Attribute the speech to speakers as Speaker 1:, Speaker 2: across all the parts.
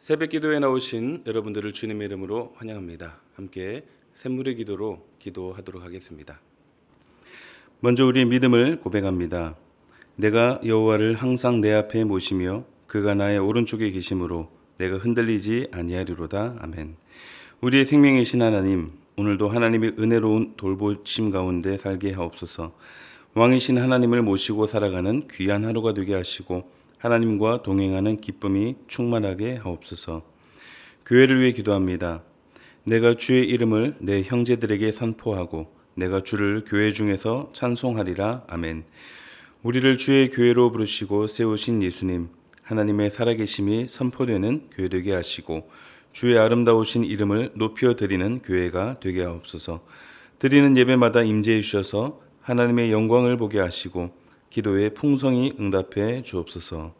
Speaker 1: 새벽 기도에 나오신 여러분들을 주님의 이름으로 환영합니다. 함께 샘물의 기도로 기도하도록 하겠습니다. 먼저 우리의 믿음을 고백합니다. 내가 여호와를 항상 내 앞에 모시며 그가 나의 오른쪽에 계심으로 내가 흔들리지 아니하리로다. 아멘. 우리의 생명이신 하나님, 오늘도 하나님의 은혜로운 돌보심 가운데 살게 하옵소서. 왕이신 하나님을 모시고 살아가는 귀한 하루가 되게 하시고 하나님과 동행하는 기쁨이 충만하게 하옵소서. 교회를 위해 기도합니다. 내가 주의 이름을 내 형제들에게 선포하고 내가 주를 교회 중에서 찬송하리라. 아멘. 우리를 주의 교회로 부르시고 세우신 예수님, 하나님의 살아계심이 선포되는 교회 되게 하시고 주의 아름다우신 이름을 높여 드리는 교회가 되게 하옵소서. 드리는 예배마다 임재해 주셔서 하나님의 영광을 보게 하시고 기도에 풍성히 응답해 주옵소서.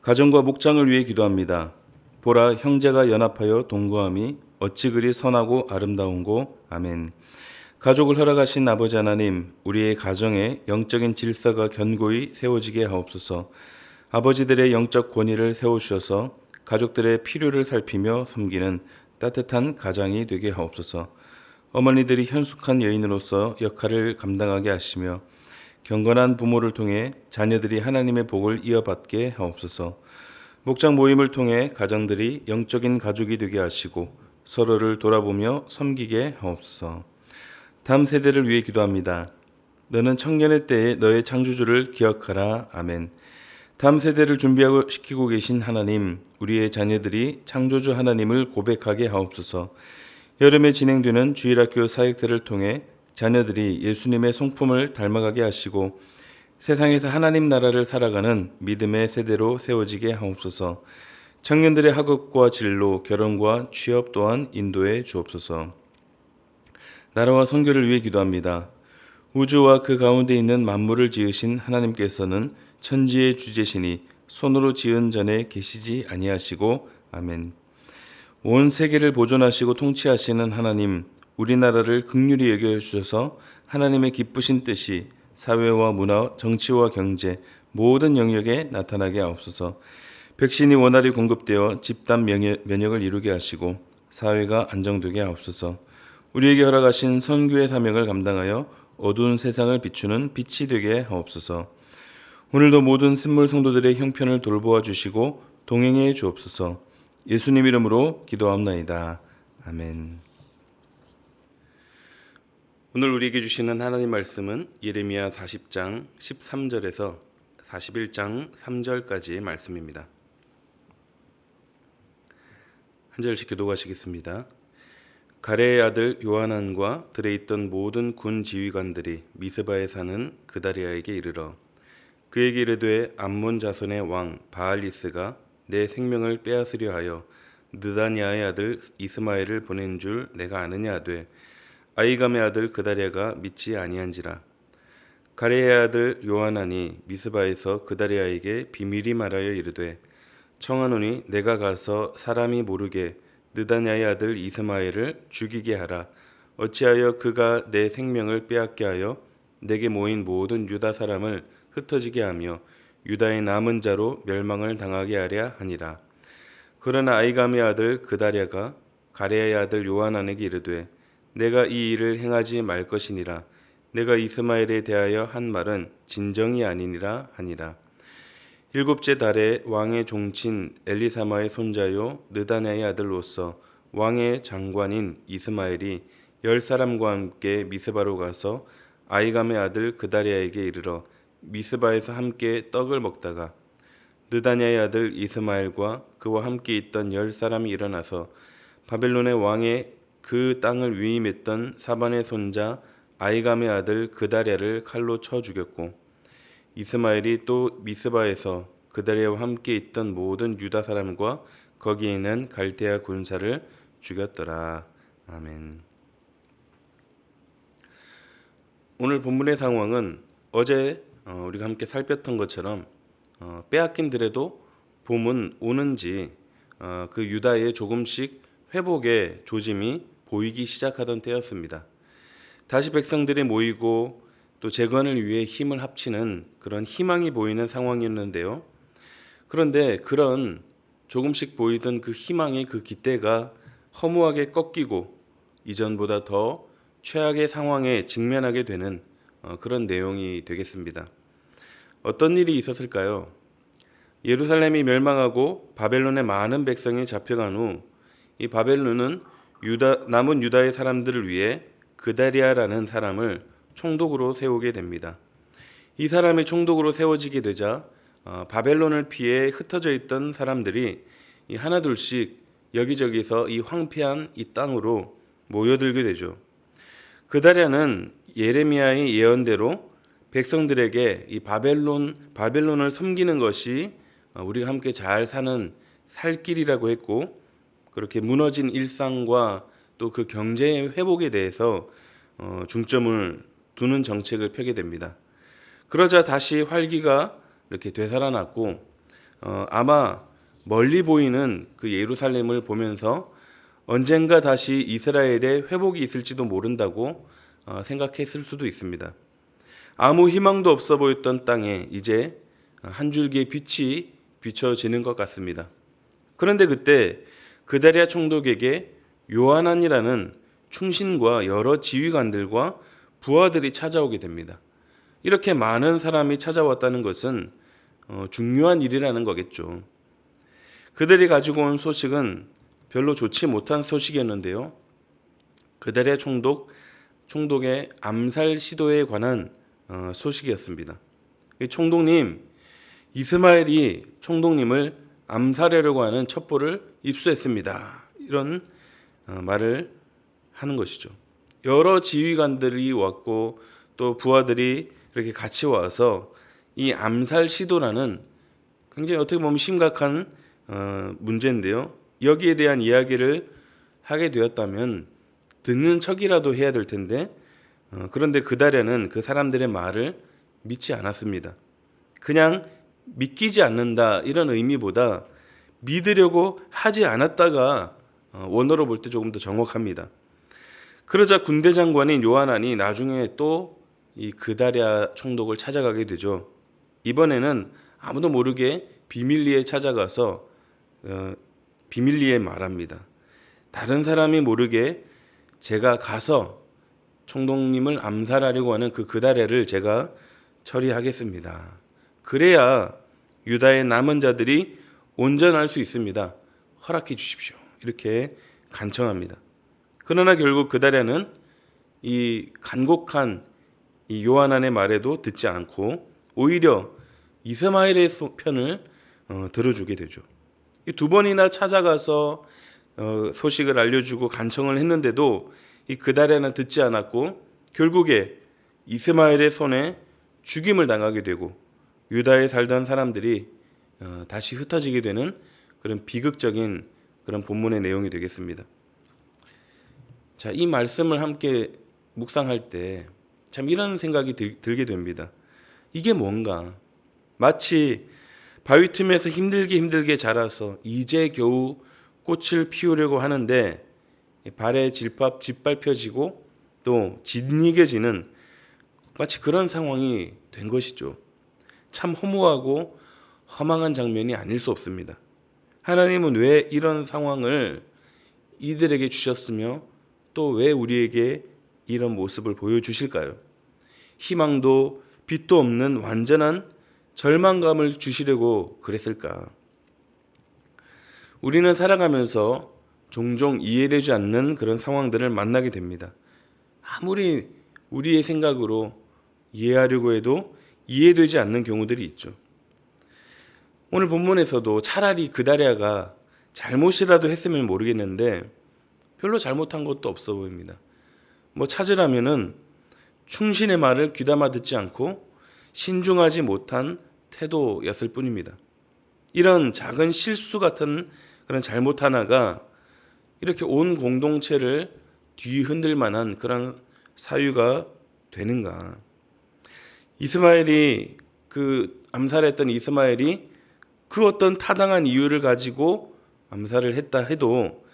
Speaker 1: 가정과 목장을 위해 기도합니다. 보라 형제가 연합하여 동거함이 어찌 그리 선하고 아름다운고 아멘. 가족을 허락하신 아버지 하나님, 우리의 가정에 영적인 질서가 견고히 세워지게 하옵소서. 아버지들의 영적 권위를 세워주셔서 가족들의 필요를 살피며 섬기는 따뜻한 가장이 되게 하옵소서. 어머니들이 현숙한 여인으로서 역할을 감당하게 하시며 경건한 부모를 통해 자녀들이 하나님의 복을 이어받게 하옵소서. 목장 모임을 통해 가정들이 영적인 가족이 되게 하시고 서로를 돌아보며 섬기게 하옵소서. 다음 세대를 위해 기도합니다. 너는 청년의 때에 너의 창조주를 기억하라. 아멘. 다음 세대를 준비하고 시키고 계신 하나님, 우리의 자녀들이 창조주 하나님을 고백하게 하옵소서. 여름에 진행되는 주일학교 사역들을 통해 자녀들이 예수님의 성품을 닮아가게 하시고 세상에서 하나님 나라를 살아가는 믿음의 세대로 세워지게 하옵소서. 청년들의 학업과 진로, 결혼과 취업 또한 인도해 주옵소서. 나라와 선교를 위해 기도합니다. 우주와 그 가운데 있는 만물을 지으신 하나님께서는 천지의 주제시니 손으로 지은 전에 계시지 아니하시고 아멘. 온 세계를 보존하시고 통치하시는 하나님, 우리나라를 극률히 여겨 주셔서 하나님의 기쁘신 뜻이 사회와 문화, 정치와 경제 모든 영역에 나타나게 하옵소서. 백신이 원활히 공급되어 집단 면역, 면역을 이루게 하시고 사회가 안정되게 하옵소서. 우리에게 허락하신 선교의 사명을 감당하여 어두운 세상을 비추는 빛이 되게 하옵소서. 오늘도 모든 샘물 성도들의 형편을 돌보아 주시고 동행해 주옵소서. 예수님 이름으로 기도합나이다. 아멘. 오늘 우리에게 주시는 하나님 말씀은 예레미야 40장 13절에서 41장 3절까지의 말씀입니다. 한 절씩 기도하시겠습니다. 가레의 아들 요하난과 들에 있던 모든 군 지휘관들이 미스바에 사는 그다리아에게 이르러 그에게 이르되 암몬 자손의 왕 바알리스가 내 생명을 빼앗으려 하여 느다니아의 아들 이스마엘을 보낸 줄 내가 아느냐 하되 아이감의 아들 그다리아가 믿지 아니한지라. 가레의 아들 요하난이 미스바에서 그다리아에게 비밀이 말하여 이르되 청하노니 내가 가서 사람이 모르게 느다냐의 아들 이스마엘을 죽이게 하라. 어찌하여 그가 내 생명을 빼앗게 하여 내게 모인 모든 유다 사람을 흩어지게 하며 유다의 남은 자로 멸망을 당하게 하랴 하니라. 그러나 아이감의 아들 그다랴가 가레의 아들 요하난에게 이르되 내가 이 일을 행하지 말 것이니라. 내가 이스마엘에 대하여 한 말은 진정이 아니니라 하니라. 일곱째 달에 왕의 종친 엘리사마의 손자요 느다냐의 아들로서 왕의 장관인 이스마엘이 열 사람과 함께 미스바로 가서 아이감의 아들 그다리아에게 이르러 미스바에서 함께 떡을 먹다가 느다냐의 아들 이스마엘과 그와 함께 있던 열 사람이 일어나서 바벨론의 왕의 그 땅을 위임했던 사반의 손자 아이감의 아들 그다리아를 칼로 쳐 죽였고 이스마엘이 또 미스바에서 그다리아와 함께 있던 모든 유다 사람과 거기에 있는 갈대아 군사를 죽였더라. 아멘. 오늘 본문의 상황은 어제 어, 우리가 함께 살폈던 것처럼 어, 빼앗긴 들에도 봄은 오는지 어, 그 유다의 조금씩 회복의 조짐이 보이기 시작하던 때였습니다. 다시 백성들이 모이고 또 재건을 위해 힘을 합치는 그런 희망이 보이는 상황이었는데요. 그런데 그런 조금씩 보이던 그 희망의 그 기대가 허무하게 꺾이고 이전보다 더 최악의 상황에 직면하게 되는 어, 그런 내용이 되겠습니다. 어떤 일이 있었을까요? 예루살렘이 멸망하고 바벨론의 많은 백성이 잡혀간 후 이 바벨론은 유다, 남은 유다의 사람들을 위해 그다리아라는 사람을 총독으로 세우게 됩니다. 이 사람이 총독으로 세워지게 되자 어, 바벨론을 피해 흩어져 있던 사람들이 이 하나둘씩 여기저기서 이 황폐한 이 땅으로 모여들게 되죠. 그다리아는 예레미야의 예언대로 백성들에게 이 바벨론 바벨론을 섬기는 것이 어, 우리가 함께 잘 사는 살 길이라고 했고 그렇게 무너진 일상과 또 그 경제의 회복에 대해서 어, 중점을 두는 정책을 펴게 됩니다. 그러자 다시 활기가 이렇게 되살아났고 어, 아마 멀리 보이는 그 예루살렘을 보면서 언젠가 다시 이스라엘의 회복이 있을지도 모른다고 어, 생각했을 수도 있습니다. 아무 희망도 없어 보였던 땅에 이제 한 줄기의 빛이 비춰지는 것 같습니다. 그런데 그때 그다리아 총독에게 요한안이라는 충신과 여러 지휘관들과 부하들이 찾아오게 됩니다. 이렇게 많은 사람이 찾아왔다는 것은 어, 중요한 일이라는 거겠죠. 그들이 가지고 온 소식은 별로 좋지 못한 소식이었는데요. 그다리아 총독 총독의 암살 시도에 관한 어, 소식이었습니다. 이 총독님 이스마엘이 총독님을 암살하려고 하는 첩보를 입수했습니다. 이런 어, 말을 하는 것이죠. 여러 지휘관들이 왔고 또 부하들이 이렇게 같이 와서 이 암살 시도라는 굉장히 어떻게 보면 심각한 어, 문제인데요. 여기에 대한 이야기를 하게 되었다면 듣는 척이라도 해야 될 텐데 어, 그런데 그달에는 그 사람들의 말을 믿지 않았습니다. 그냥 믿기지 않는다 이런 의미보다 믿으려고 하지 않았다가 어, 원어로 볼 때 조금 더 정확합니다. 그러자 군대 장관인 요한안이 나중에 또 이 그다랴 총독을 찾아가게 되죠. 이번에는 아무도 모르게 비밀리에 찾아가서 어, 비밀리에 말합니다. 다른 사람이 모르게 제가 가서 총독님을 암살하려고 하는 그 그다랴를 제가 처리하겠습니다. 그래야 유다의 남은 자들이 온전할 수 있습니다. 허락해 주십시오. 이렇게 간청합니다. 그러나 결국 그다랴는 이 간곡한 이 요한안의 말에도 듣지 않고 오히려 이스마엘의 소- 편을 어, 들어주게 되죠. 이두 번이나 찾아가서 어, 소식을 알려주고 간청을 했는데도 이 그다랴는 듣지 않았고 결국에 이스마엘의 손에 죽임을 당하게 되고 유다에 살던 사람들이 어, 다시 흩어지게 되는 그런 비극적인 그런 본문의 내용이 되겠습니다. 자, 이 말씀을 함께 묵상할 때 참 이런 생각이 들, 들게 됩니다. 이게 뭔가 마치 바위 틈에서 힘들게 힘들게 자라서 이제 겨우 꽃을 피우려고 하는데 발에 질밥 짓밟혀지고 또 짓이겨지는 마치 그런 상황이 된 것이죠. 참 허무하고 허망한 장면이 아닐 수 없습니다. 하나님은 왜 이런 상황을 이들에게 주셨으며 또 왜 우리에게 이런 모습을 보여주실까요? 희망도 빛도 없는 완전한 절망감을 주시려고 그랬을까? 우리는 살아가면서 종종 이해되지 않는 그런 상황들을 만나게 됩니다. 아무리 우리의 생각으로 이해하려고 해도 이해되지 않는 경우들이 있죠. 오늘 본문에서도 차라리 그다리아가 잘못이라도 했으면 모르겠는데 별로 잘못한 것도 없어 보입니다. 뭐 찾으라면은 충신의 말을 귀담아 듣지 않고 신중하지 못한 태도였을 뿐입니다. 이런 작은 실수 같은 그런 잘못 하나가 이렇게 온 공동체를 뒤흔들 만한 그런 사유가 되는가? 이스마엘이 그 암살했던 이스마엘이 그 어떤 타당한 이유를 가지고 암살을 했다 해도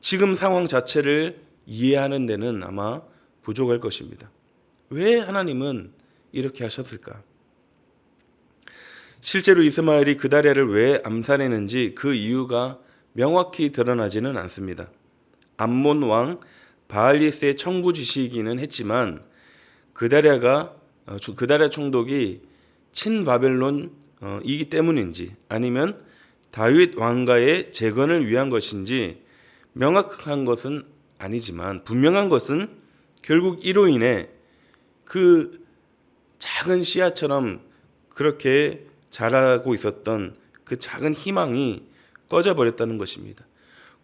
Speaker 1: 지금 상황 자체를 이해하는 데는 아마 부족할 것입니다. 왜 하나님은 이렇게 하셨을까? 실제로 이스마엘이 그다리아를 왜 암살했는지 그 이유가 명확히 드러나지는 않습니다. 암몬 왕 바알리스의 청부 지시이기는 했지만 그다리아가 그다리아 총독이 친바벨론 이기 때문인지 아니면 다윗 왕가의 재건을 위한 것인지 명확한 것은 아니지만 분명한 것은 결국 이로 인해 그 작은 씨앗처럼 그렇게 자라고 있었던 그 작은 희망이 꺼져 버렸다는 것입니다.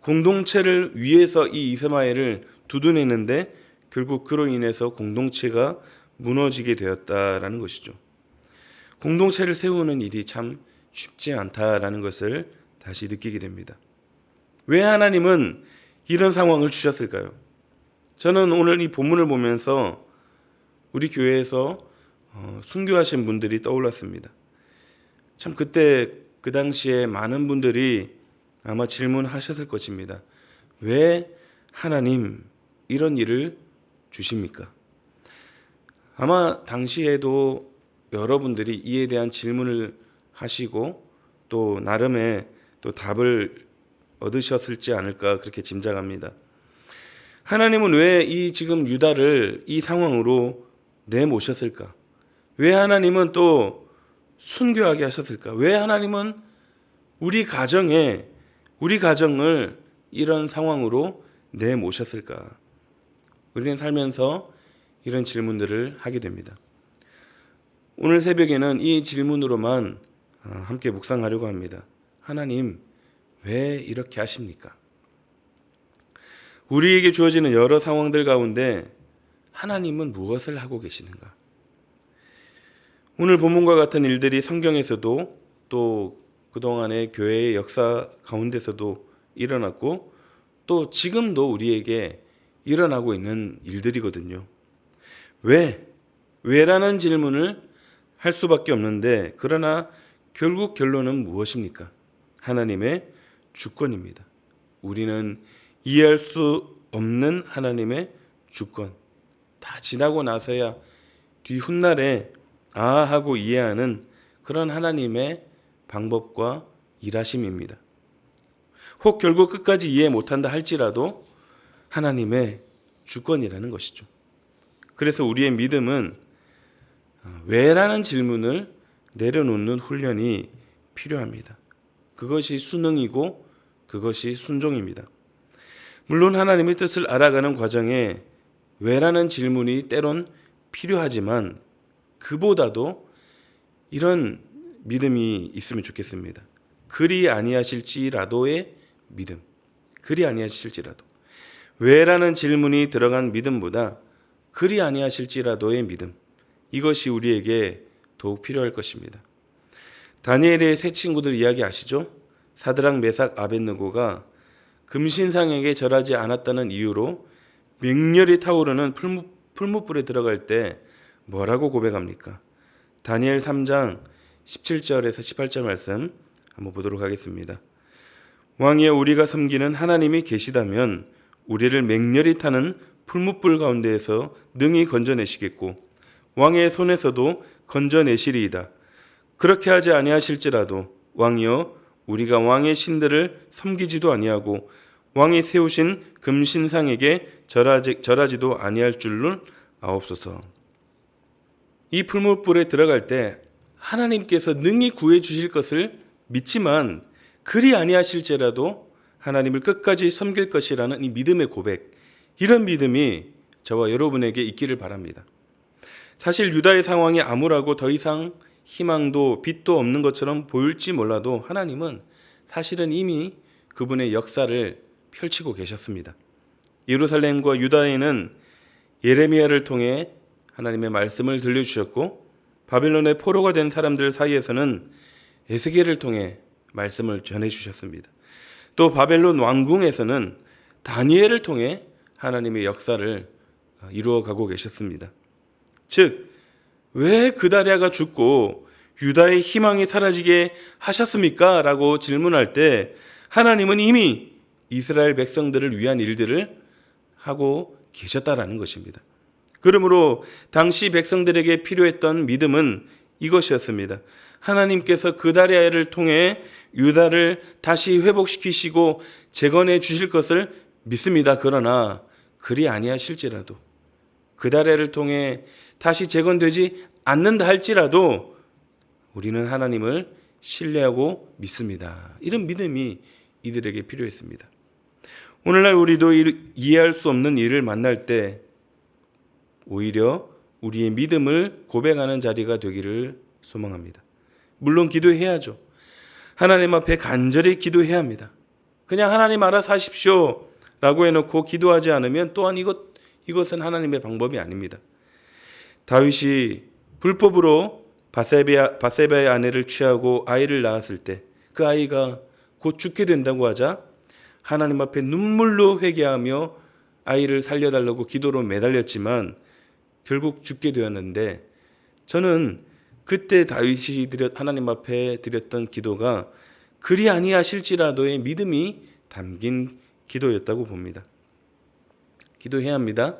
Speaker 1: 공동체를 위해서 이 이스마엘을 두둔했는데 결국 그로 인해서 공동체가 무너지게 되었다라는 것이죠. 공동체를 세우는 일이 참 쉽지 않다라는 것을 다시 느끼게 됩니다. 왜 하나님은 이런 상황을 주셨을까요? 저는 오늘 이 본문을 보면서 우리 교회에서 어, 순교하신 분들이 떠올랐습니다. 참 그때 그 당시에 많은 분들이 아마 질문하셨을 것입니다. 왜 하나님 이런 일을 주십니까? 아마 당시에도 여러분들이 이에 대한 질문을 하시고 또 나름의 또 답을 얻으셨을지 않을까 그렇게 짐작합니다. 하나님은 왜 이 지금 유다를 이 상황으로 내모셨을까? 왜 하나님은 또 순교하게 하셨을까? 왜 하나님은 우리 가정에 우리 가정을 이런 상황으로 내모셨을까? 우리는 살면서 이런 질문들을 하게 됩니다. 오늘 새벽에는 이 질문으로만 아, 함께 묵상하려고 합니다. 하나님, 왜 이렇게 하십니까? 우리에게 주어지는 여러 상황들 가운데 하나님은 무엇을 하고 계시는가? 오늘 본문과 같은 일들이 성경에서도 또 그동안의 교회의 역사 가운데서도 일어났고 또 지금도 우리에게 일어나고 있는 일들이거든요. 왜? 왜라는 질문을 할 수밖에 없는데 그러나 결국 결론은 무엇입니까? 하나님의 주권입니다. 우리는 이해할 수 없는 하나님의 주권. 다 지나고 나서야 뒤 훗날에 아 하고 이해하는 그런 하나님의 방법과 일하심입니다. 혹 결국 끝까지 이해 못한다 할지라도 하나님의 주권이라는 것이죠. 그래서 우리의 믿음은 아, 왜라는 질문을 내려놓는 훈련이 필요합니다. 그것이 수능이고 그것이 순종입니다. 물론 하나님의 뜻을 알아가는 과정에 왜라는 질문이 때론 필요하지만 그보다도 이런 믿음이 있으면 좋겠습니다. 그리 아니하실지라도의 믿음. 그리 아니하실지라도. 왜라는 질문이 들어간 믿음보다 그리 아니하실지라도의 믿음. 이것이 우리에게 더욱 필요할 것입니다. 다니엘의 세 친구들 이야기 아시죠? 사드랑 메삭 아벤느고가 금신상에게 절하지 않았다는 이유로 맹렬히 타오르는 풀무, 풀무불에 들어갈 때 뭐라고 고백합니까? 다니엘 3장 17절에서 18절 말씀 한번 보도록 하겠습니다. 왕이여 우리가 섬기는 하나님이 계시다면 우리를 맹렬히 타는 풀무불 가운데에서 능히 건져내시겠고 왕의 손에서도 건져내시리이다. 그렇게 하지 아니하실지라도 왕이여 우리가 왕의 신들을 섬기지도 아니하고 왕이 세우신 금신상에게 절하지, 절하지도 아니할 줄을 아옵소서. 이 풀무불에 들어갈 때 하나님께서 능히 구해 주실 것을 믿지만 그리 아니하실지라도 하나님을 끝까지 섬길 것이라는 이 믿음의 고백, 이런 믿음이 저와 여러분에게 있기를 바랍니다. 사실 유다의 상황이 암울하고 더 이상 희망도 빛도 없는 것처럼 보일지 몰라도 하나님은 사실은 이미 그분의 역사를 펼치고 계셨습니다. 예루살렘과 유다에는 예레미야를 통해 하나님의 말씀을 들려주셨고 바벨론의 포로가 된 사람들 사이에서는 에스겔을 통해 말씀을 전해 주셨습니다. 또 바벨론 왕궁에서는 다니엘을 통해 하나님의 역사를 이루어 가고 계셨습니다. 즉, 왜 그다리아가 죽고 유다의 희망이 사라지게 하셨습니까? 라고 질문할 때 하나님은 이미 이스라엘 백성들을 위한 일들을 하고 계셨다라는 것입니다. 그러므로 당시 백성들에게 필요했던 믿음은 이것이었습니다. 하나님께서 그다리아를 통해 유다를 다시 회복시키시고 재건해 주실 것을 믿습니다. 그러나 그리 아니하실지라도 그다리아를 통해 다시 재건되지 않는다 할지라도 우리는 하나님을 신뢰하고 믿습니다. 이런 믿음이 이들에게 필요했습니다. 오늘날 우리도 이- 이해할 수 없는 일을 만날 때 오히려 우리의 믿음을 고백하는 자리가 되기를 소망합니다. 물론 기도해야죠. 하나님 앞에 간절히 기도해야 합니다. 그냥 하나님 알아서 하십시오. 라고 해놓고 기도하지 않으면 또한 이것, 이것은 하나님의 방법이 아닙니다. 다윗이 불법으로 바세바, 바세바의 아내를 취하고 아이를 낳았을 때 그 아이가 곧 죽게 된다고 하자 하나님 앞에 눈물로 회개하며 아이를 살려달라고 기도로 매달렸지만 결국 죽게 되었는데 저는 그때 다윗이 드렸 하나님 앞에 드렸던 기도가 그리 아니하실지라도의 믿음이 담긴 기도였다고 봅니다. 기도해야 합니다.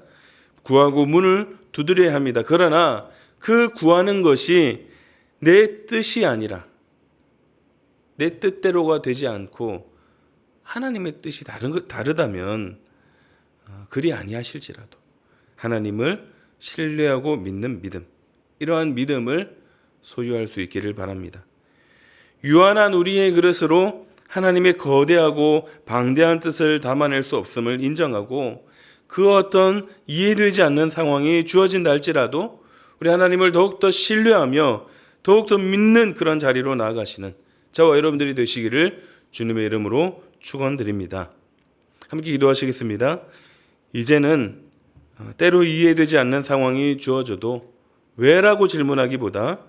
Speaker 1: 구하고 문을 두드려야 합니다. 그러나 그 구하는 것이 내 뜻이 아니라 내 뜻대로가 되지 않고 하나님의 뜻이 다른 것- 다르다면 어, 그리 아니하실지라도 하나님을 신뢰하고 믿는 믿음 이러한 믿음을 소유할 수 있기를 바랍니다. 유한한 우리의 그릇으로 하나님의 거대하고 방대한 뜻을 담아낼 수 없음을 인정하고 그 어떤 이해되지 않는 상황이 주어진다 할지라도 우리 하나님을 더욱더 신뢰하며 더욱더 믿는 그런 자리로 나아가시는 저와 여러분들이 되시기를 주님의 이름으로 축원드립니다. 함께 기도하시겠습니다. 이제는 어, 때로 이해되지 않는 상황이 주어져도 왜라고 질문하기보다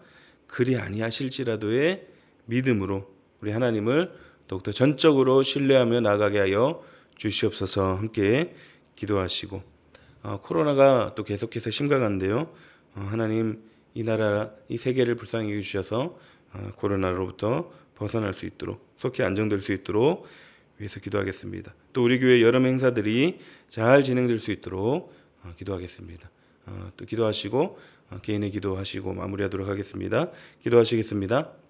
Speaker 1: 그리 아니하실지라도의 믿음으로 우리 하나님을 더욱더 전적으로 신뢰하며 나가게 하여 주시옵소서 함께 기도하시고 어, 코로나가 또 계속해서 심각한데요. 어, 하나님 이 나라 이 세계를 불쌍히 여기주셔서 어, 코로나로부터 벗어날 수 있도록 속히 안정될 수 있도록 위해서 기도하겠습니다. 또 우리 교회 여름 행사들이 잘 진행될 수 있도록 어, 기도하겠습니다. 어, 또 기도하시고 어, 개인의 기도하시고 마무리하도록 하겠습니다. 기도하시겠습니다.